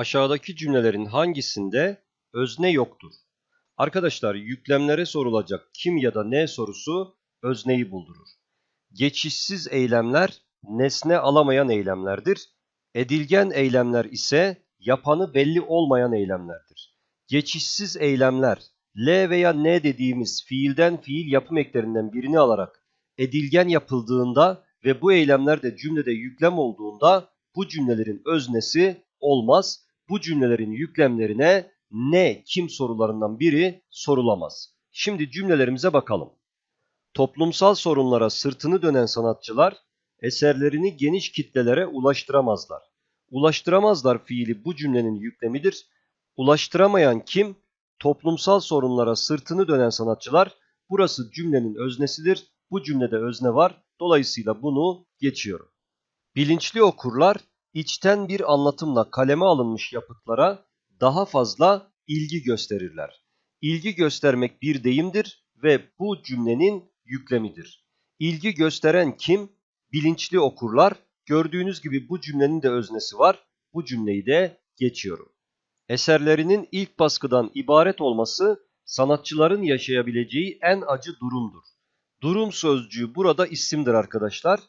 Aşağıdaki cümlelerin hangisinde özne yoktur? Arkadaşlar yüklemlere sorulacak kim ya da ne sorusu özneyi buldurur. Geçişsiz eylemler nesne alamayan eylemlerdir. Edilgen eylemler ise yapanı belli olmayan eylemlerdir. Geçişsiz eylemler L veya N dediğimiz fiilden fiil yapım eklerinden birini alarak edilgen yapıldığında ve bu eylemler de cümlede yüklem olduğunda bu cümlelerin öznesi olmaz. Bu cümlelerin yüklemlerine ne, kim sorularından biri sorulamaz. Şimdi cümlelerimize bakalım. Toplumsal sorunlara sırtını dönen sanatçılar eserlerini geniş kitlelere ulaştıramazlar. Ulaştıramazlar fiili bu cümlenin yüklemidir. Ulaştıramayan kim? Toplumsal sorunlara sırtını dönen sanatçılar. Burası cümlenin öznesidir. Bu cümlede özne var. Dolayısıyla bunu geçiyorum. Bilinçli okurlar içten bir anlatımla kaleme alınmış yapıtlara daha fazla ilgi gösterirler. İlgi göstermek bir deyimdir ve bu cümlenin yüklemidir. İlgi gösteren kim? Bilinçli okurlar. Gördüğünüz gibi bu cümlenin de öznesi var. Bu cümleyi de geçiyorum. Eserlerinin ilk baskıdan ibaret olması sanatçıların yaşayabileceği en acı durumdur. Durum sözcüğü burada isimdir arkadaşlar.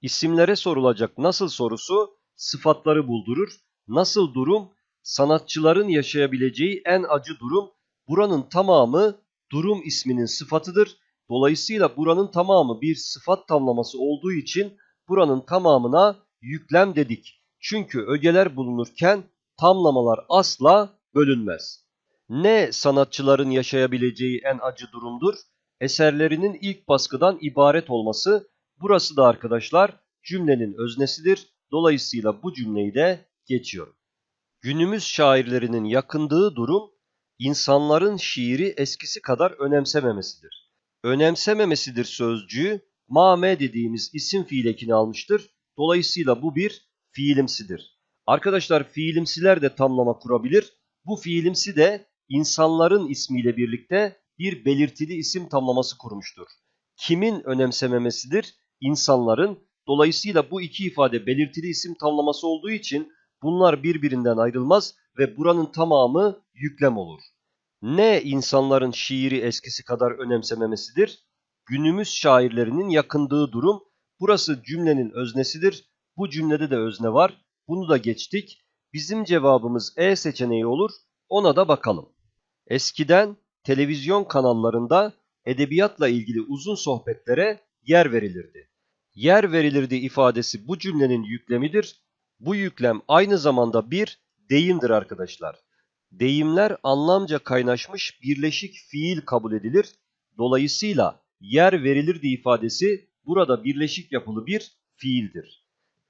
İsimlere sorulacak nasıl sorusu sıfatları buldurur. Nasıl durum? Sanatçıların yaşayabileceği en acı durum. Buranın tamamı durum isminin sıfatıdır. Dolayısıyla buranın tamamı bir sıfat tamlaması olduğu için buranın tamamına yüklem dedik. Çünkü ögeler bulunurken tamlamalar asla bölünmez. Ne sanatçıların yaşayabileceği en acı durumdur? Eserlerinin ilk baskıdan ibaret olması. Burası da arkadaşlar cümlenin öznesidir. Dolayısıyla bu cümleyi de geçiyorum. Günümüz şairlerinin yakındığı durum insanların şiiri eskisi önemsememesidir. önemsememesidir. Önemsememesidir sözcüğü mame dediğimiz isim fiil ekini almıştır. Dolayısıyla bu bir fiilimsidir. Arkadaşlar fiilimsiler de tamlama kurabilir. Bu fiilimsi de insanların ismiyle birlikte bir belirtili isim tamlaması kurmuştur. Kimin önemsememesidir? İnsanların. Dolayısıyla bu iki ifade belirtili isim tamlaması olduğu için bunlar birbirinden ayrılmaz ve buranın tamamı yüklem olur. Ne insanların şiiri eskisi kadar önemsememesidir? Günümüz şairlerinin yakındığı durum. Burası cümlenin öznesidir. Bu cümlede de özne var. Bunu da geçtik. Bizim cevabımız E seçeneği olur. Ona da bakalım. Eskiden televizyon kanallarında edebiyatla ilgili uzun sohbetlere yer verilirdi. Yer verilirdi ifadesi bu cümlenin yüklemidir. Bu yüklem aynı zamanda bir deyimdir arkadaşlar. Deyimler anlamca kaynaşmış birleşik fiil kabul edilir. Dolayısıyla yer verilirdi ifadesi burada birleşik yapılı bir fiildir.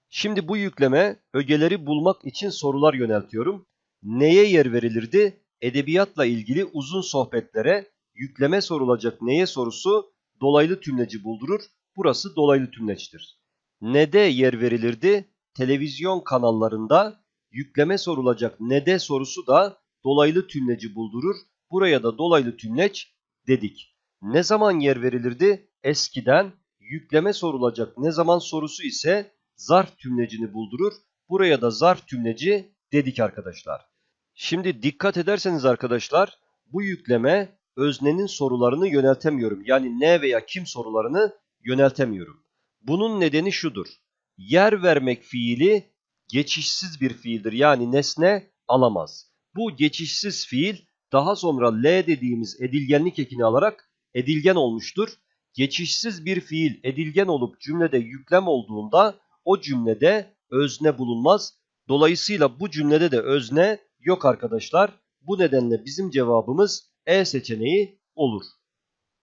Şimdi bu yükleme ögeleri bulmak için sorular yöneltiyorum. Neye yer verilirdi? Edebiyatla ilgili uzun sohbetlere yükleme sorulacak neye sorusu dolaylı tümleci buldurur. Burası dolaylı tümleçtir. Nede yer verilirdi? Televizyon kanallarında yükleme sorulacak nede sorusu da dolaylı tümleci buldurur. Buraya da dolaylı tümleç dedik. Ne zaman yer verilirdi? Eskiden yükleme sorulacak ne zaman sorusu ise zarf tümlecini buldurur. Buraya da zarf tümleci dedik arkadaşlar. Şimdi dikkat ederseniz arkadaşlar bu yükleme öznenin sorularını yöneltemiyorum. Yani ne veya kim sorularını yöneltemiyorum. Bunun nedeni şudur. Yer vermek fiili geçişsiz bir fiildir. Yani nesne alamaz. Bu geçişsiz fiil daha sonra L dediğimiz edilgenlik ekini alarak edilgen olmuştur. Geçişsiz bir fiil edilgen olup cümlede yüklem olduğunda o cümlede özne bulunmaz. Dolayısıyla bu cümlede de özne yok arkadaşlar. Bu nedenle bizim cevabımız E seçeneği olur.